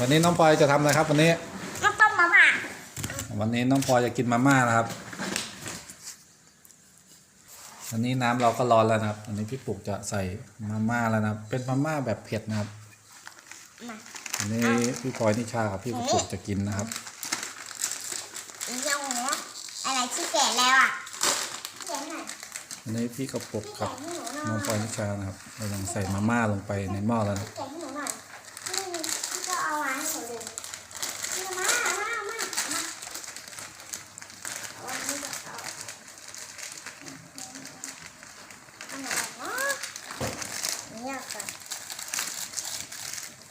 วันนี้น้องพลอยจะทำอะไรครับ วันนี้ ก็ต้มมาม่าวันนี้น้องพลอยจะกินมาม่านะครับวันนี้น้ำเราก็ร้อนแล้วนะครับ อันนี้พี่ปุกจะใส่มาม่าแล้วนะครับ เป็นมาม่าแบบเผ็ดนะครับ มาอันนี้พี่พลอยนิชากับพี่ปุกจะกินนะครับอีกอย่างเนี้ยอะไรที่แก่แล้วอะแก่หน่อยอันนี้พี่กระปุกแก่กับให้หนูหน่น้องพลออยยนิชานะครับเรายังใส่มาม่าลงไปในหม้อแล้วนะแก่ให้หนูหน่อยนี่พี่ก็เอามาให้หนูดูนี่มามามามามาเอาอันนี้ก็เอาอันไหนวะ เนี่ะ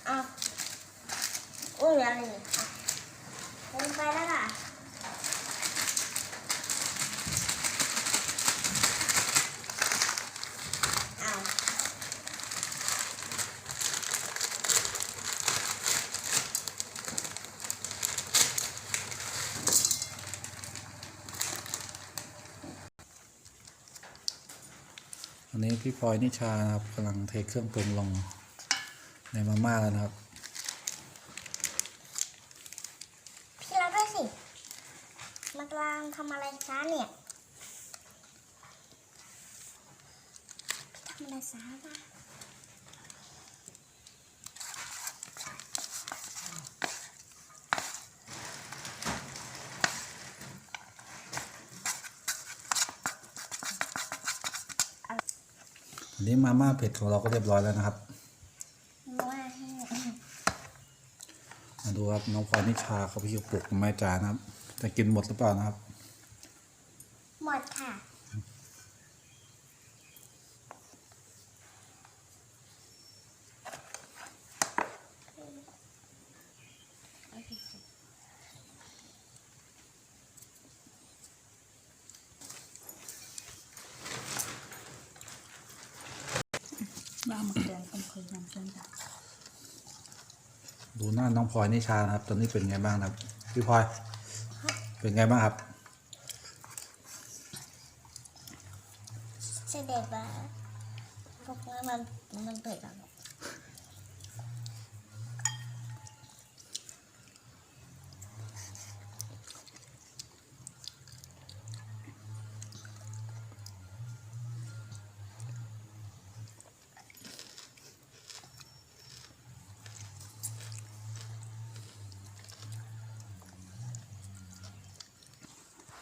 อ้าวอุ้ยอะไรนี่ยอะลงไปแล้วค่ะ เอา อันนี้พี่พลอยนิชานะครับกำลังเทเครื่องปรุงลงในมาม่าแล้วนะครับ พี่รับด้วยสิมากำลังทำอะไรช้าเนี่ยพี่ทำอะไรช้าบ้าง อันนี้มาม่าเผ็ดของเราก็เรียบร้อยแล้วนะครับ มาดูครับน้องพรนิชาเขาพี่กระปุกแม่จ๋านะครับ จะกินหมดหรือเปล่านะครับ หมดค่ะ บ้ามาเตือนคนเคยนำเชิญจ้ะดูหน้าน้องพลอยนิชานะครับ ตอนนี้เป็นไงบ้างครับ พี่พลอย เป็นไงบ้างครับเสด็จมาพวกนั้นมันมันเปิดแล้ว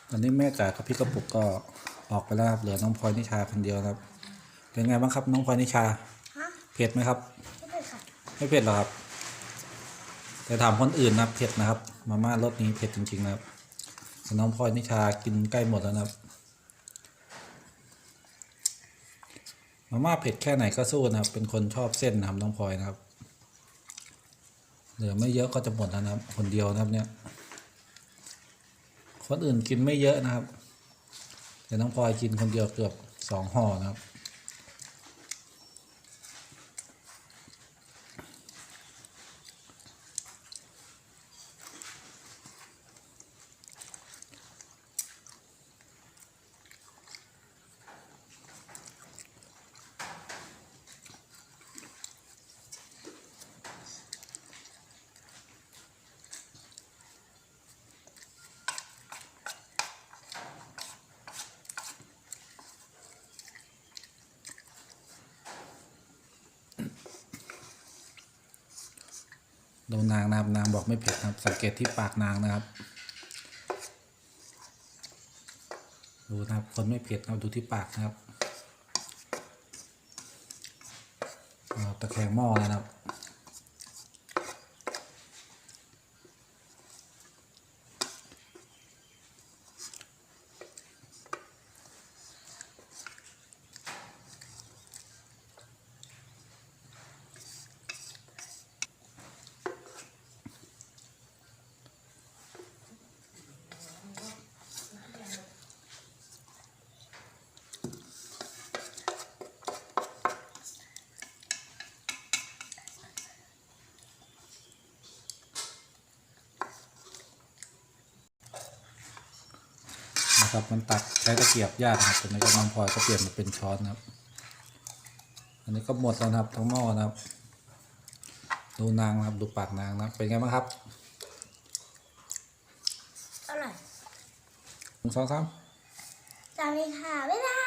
ตอนนี้แม่จ๋ากับพี่กระปุกก็ออกไปแล้วครับเหลือน้องพลอยนิชาคนเดียวนะครับเป็นไงบ้างครับ น้องพลอยนิชาฮะเผ็ดไหมครับ ไม่เปิดค่ะไม่เผ็ดหรอครับ แต่ถามคนอื่นนะเผ็ดนะครับ มาม่ารสนี้เผ็ดจริงๆนะครับแต่น้องพลอยนิชากินใกล้หมดแล้วนะครับ มาม่าเผ็ดแค่ไหนก็สู้นะครับ เป็นคนชอบเส้นนะครับน้องพลอยนะครับ เหลือไม่เยอะก็จะหมดแล้วนะครับ คนเดียวนะครับเนี่ย คนอื่นกินไม่เยอะนะครับแต่น้องพลอยกินคนเดียวเกือบสองห่อนะครับ ดูนางนะครับนางบอกไม่เผ็ดครับ สังเกตที่ปากนางนะครับ ดูนะครับคนไม่เผ็ดนะครับดูที่ปากนะครับเอาตะแคงหม้อแล้วนะครับ ครับ มันตักใช้ตะเกียบยากนะครับแต่ในกระมังพลอยก็เปลี่ยนมาเป็นช้อนนะครับ อันนี้ก็หมดแล้วนะครับทั้งหม้อนะครับ ดูนางนะครับดูปากนางนะเป็นไงบ้างครับอร่อยหนึ่งสองสามสวัสดีค่ะบ๊ายบาย